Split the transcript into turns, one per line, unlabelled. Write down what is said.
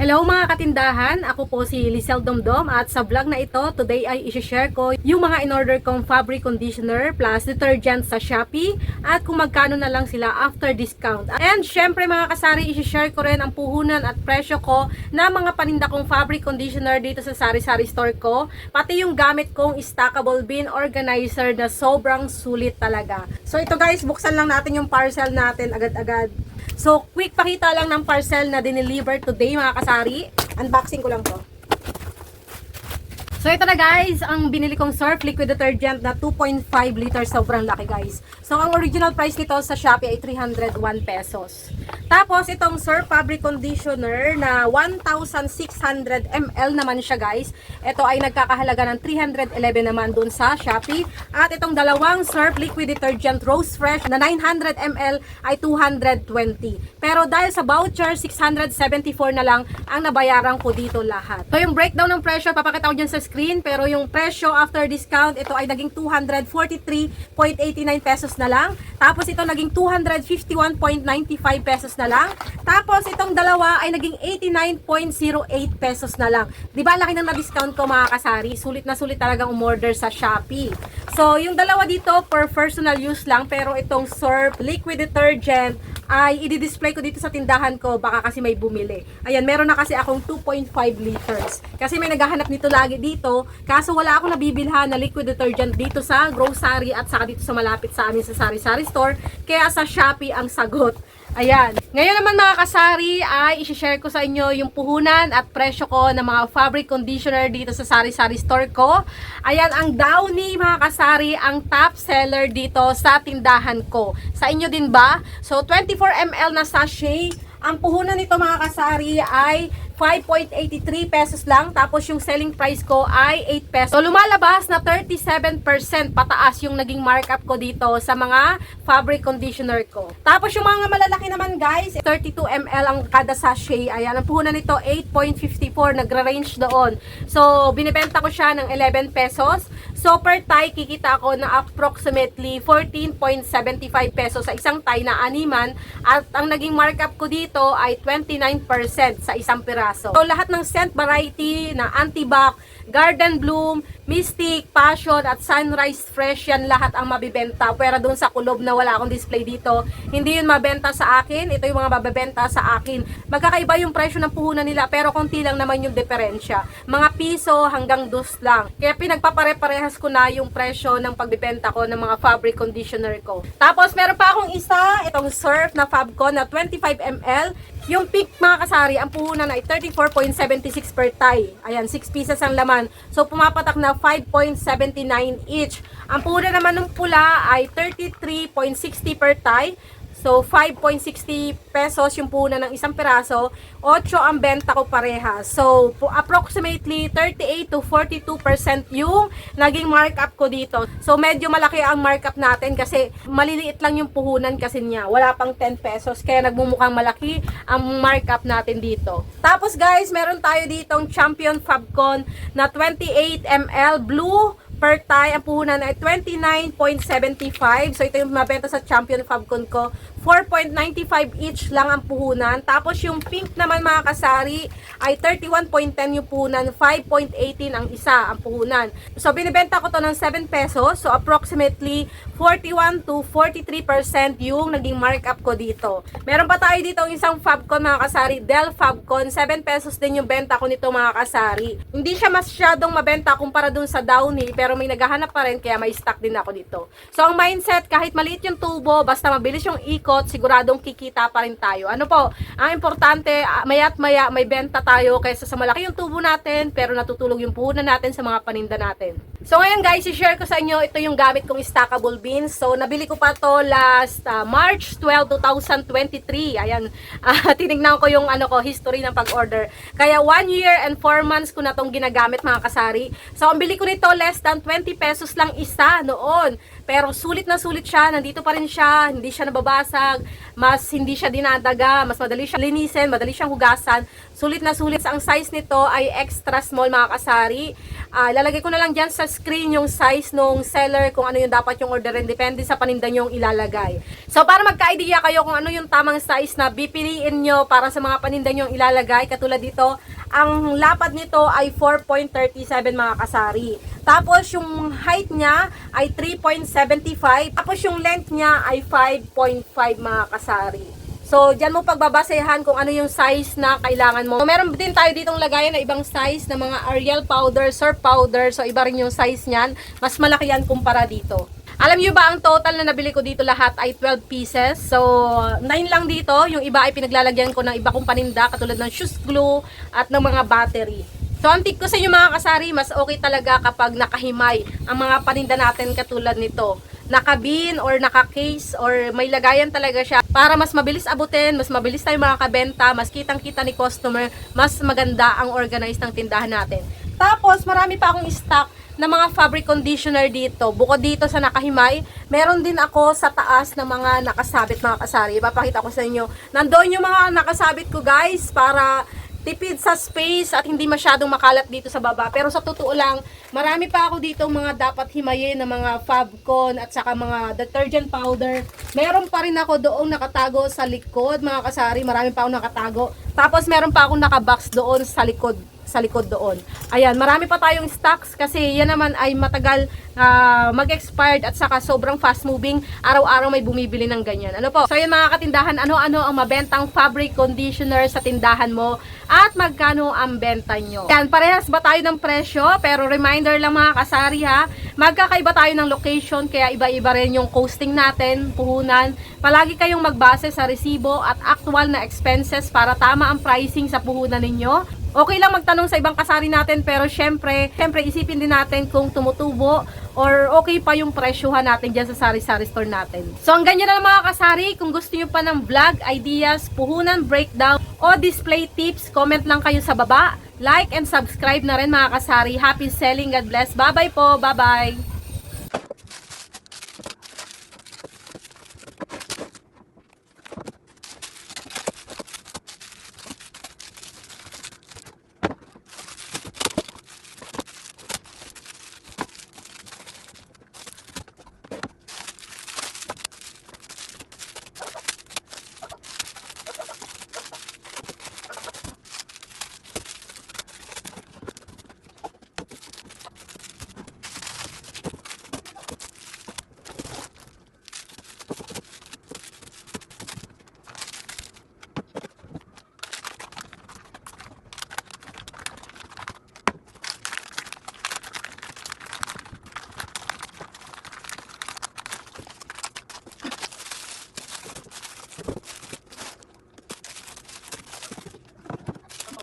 Hello mga katindahan, ako po si Lisel Domdom at sa vlog na ito, today ay isi-share ko yung mga in-order kong fabric conditioner plus detergent sa Shopee at kung magkano na lang sila after discount. And syempre mga kasari, isi-share ko rin ang puhunan at presyo ko na mga paninda kong fabric conditioner dito sa sari-sari store ko, pati yung gamit kong stackable bin organizer na sobrang sulit talaga. So ito guys, buksan lang natin yung parcel natin agad-agad. So, quick pakita lang ng parcel na dineliver today mga kasari. Unboxing ko lang to. So, ito na guys, ang binili kong surf liquid detergent na 2.5 liters. Sobrang laki guys. So, ang original price nito sa Shopee ay 301 pesos. Tapos, itong surf fabric conditioner na 1,600 ml naman siya guys. Ito ay nagkakahalaga ng 311 naman dun sa Shopee. At itong dalawang surf liquid detergent Rose Fresh na 900 ml ay 220. Pero dahil sa voucher, 674 na lang ang nabayaran ko dito lahat. So, yung breakdown ng presyo, papakita ko dyan sa screen. Pero yung presyo after discount, ito ay naging 243.89 pesos na lang. Tapos ito naging 251.95 pesos na lang. Tapos itong dalawa ay naging 89.08 pesos na lang. 'Di ba laki ng na-discount ko mga kasari? Sulit na sulit talagang umorder sa Shopee. So yung dalawa dito for personal use lang pero itong Surf liquid detergent ay i-display ko dito sa tindahan ko baka kasi may bumili. Ayan, meron na kasi akong 2.5 liters. Kasi may naghahanap nito lagi dito. Kaso wala akong nabibilhan na liquid detergent dito sa grocery at saka dito sa malapit sa amin sa sari-sari store. Kaya sa Shopee ang sagot. Ayan. Ngayon naman mga kasari ay isi-share ko sa inyo yung puhunan at presyo ko ng mga fabric conditioner dito sa sari-sari store ko. Ayan, ang Downy mga kasari ang top seller dito sa tindahan ko. Sa inyo din ba? So, 24 ml na sachet. Ang puhunan nito mga kasari ay 5.83 pesos lang. Tapos yung selling price ko ay 8 pesos. So lumalabas na 37% pataas yung naging markup ko dito sa mga fabric conditioner ko. Tapos yung mga malalaki naman guys, 32 ml ang kada sachet. Ayan, ang puhunan nito 8.54. Nagra-range doon. So binibenta ko siya ng 11 pesos. So per tie, kikita ako na approximately 14.75 pesos sa isang tie na animan. At ang naging markup ko dito ay 29% sa isang piraso. So lahat ng scent variety na antibac, garden bloom, mystic, passion at sunrise fresh yan lahat ang mabibenta. Pero doon sa kulob na wala akong display dito, hindi yun mabenta sa akin. Ito yung mga mabebenta sa akin. Magkakaiba yung presyo ng puhunan nila pero konti lang naman yung diferensya. Mga piso hanggang dos lang. Kaya pinagpapare-parehas ko na yung presyo ng pagbibenta ko ng mga fabric conditioner ko. Tapos meron pa akong isa, itong Surf na Fabcon na 25 ml. Yung pink mga kasari, ang puhunan ay 34.76 per tie. Ayan, 6 pieces ang laman. So, pumapatak na 5.79 each. Ang puhunan naman ng pula ay 33.60 per tie. So, 5.60 pesos yung puhunan ng isang piraso. 8 ang benta ko parehas. So, approximately 38 to 42% yung naging markup ko dito. So, medyo malaki ang markup natin kasi maliliit lang yung puhunan kasi niya. Wala pang 10 pesos. Kaya nagmumukhang malaki ang markup natin dito. Tapos guys, meron tayo ditong Champion Fabcon na 28 ml blue per tie, ang puhunan ay 29.75. So, ito yung mabenta sa Champion Fabcon ko. 4.95 each lang ang puhunan. Tapos, yung pink naman mga kasari ay 31.10 yung puhunan. 5.18 ang isa ang puhunan. So, binibenta ko to ng 7 pesos. So, approximately 41 to 43% yung naging markup ko dito. Meron pa tayo dito isang Fabcon mga kasari. Dell Fabcon. 7 pesos din yung benta ko nito mga kasari. Hindi siya masyadong mabenta kumpara dun sa Downy. Pero may naghahanap pa rin kaya may stock din ako dito. So, ang mindset, kahit maliit yung tubo, basta mabilis yung ikot, siguradong kikita pa rin tayo. Ano po, ang importante, ah, maya't maya may benta tayo kaysa sa malaki yung tubo natin, pero natutulog yung puhunan natin sa mga paninda natin. So, ngayon guys, i-share ko sa inyo, ito yung gamit kong stackable beans. So, nabili ko pa to last ah, March 12, 2023. Ayan, ah, tinignan ko yung ano ko, history ng pag-order. Kaya 1 year and 4 months ko na tong ginagamit mga kasari. So, ang bili ko nito less than 20 pesos lang isa noon. Pero sulit na sulit siya, nandito pa rin siya, hindi siya nababasag, mas hindi siya dinadaga, mas madali siya linisin, madali siyang hugasan. Sulit na sulit. Ang size nito ay extra small mga kasari. Ah, lalagay ko na lang dyan sa naka-screen yung size nung seller kung ano yung dapat yung orderin. Depende sa paninda yung ilalagay. So, para magka-idea kayo kung ano yung tamang size na pipiliin nyo para sa mga paninda yung ilalagay. Katulad dito, ang lapad nito ay 4.37 mga kasari. Tapos, yung height niya ay 3.75. Tapos, yung length niya ay 5.5 mga kasari. So, dyan mo pagbabasehan kung ano yung size na kailangan mo. So, meron din tayo ditong lagayan na ibang size na mga Ariel powder, surf powder. So, iba rin yung size niyan. Mas malaki yan kumpara dito. Alam niyo ba ang total na nabili ko dito lahat ay 12 pieces. So, 9 lang dito. Yung iba ay pinaglalagyan ko ng iba kong paninda katulad ng shoes glue at ng mga battery. So, ang tip ko sa inyo mga kasari, mas okay talaga kapag nakahimay ang mga paninda natin katulad nito naka-bin or naka-case or may lagayan talaga siya para mas mabilis abutin, mas mabilis tayo makakabenta, mas kitang-kita ni customer, mas maganda ang organize ng tindahan natin. Tapos, marami pa akong stock na mga fabric conditioner dito. Bukod dito sa nakahimay, meron din ako sa taas ng mga nakasabit mga kasari. Ipapakita ko sa inyo. Nandoon yung mga nakasabit ko guys para tipid sa space at hindi masyadong makalat dito sa baba. Pero sa totoo lang, marami pa ako dito mga dapat himayin na mga Fabcon at saka mga detergent powder. Meron pa rin ako doong nakatago sa likod, mga kasari. Marami pa ako nakatago. Tapos meron pa akong nakabox doon sa likod sa likod doon. Ayan, marami pa tayong stocks kasi yan naman ay matagal ah, mag-expired at saka sobrang fast moving. Araw-araw may bumibili ng ganyan. Ano po? So yun mga katindahan, ano-ano ang mabentang fabric conditioner sa tindahan mo at magkano ang benta nyo. Yan, parehas ba tayo ng presyo? Pero reminder lang mga kasari ha, magkakaiba tayo ng location kaya iba-iba rin yung costing natin, puhunan. Palagi kayong magbase sa resibo at actual na expenses para tama ang pricing sa puhunan ninyo. Okay lang magtanong sa ibang kasari natin pero syempre, syempre isipin din natin kung tumutubo or okay pa yung presyuhan natin dyan sa sari-sari store natin. So ang ganyan na lang mga kasari, kung gusto nyo pa ng vlog, ideas, puhunan, breakdown o display tips, comment lang kayo sa baba. Like and subscribe na rin mga kasari. Happy selling, God bless. Bye-bye po, bye-bye.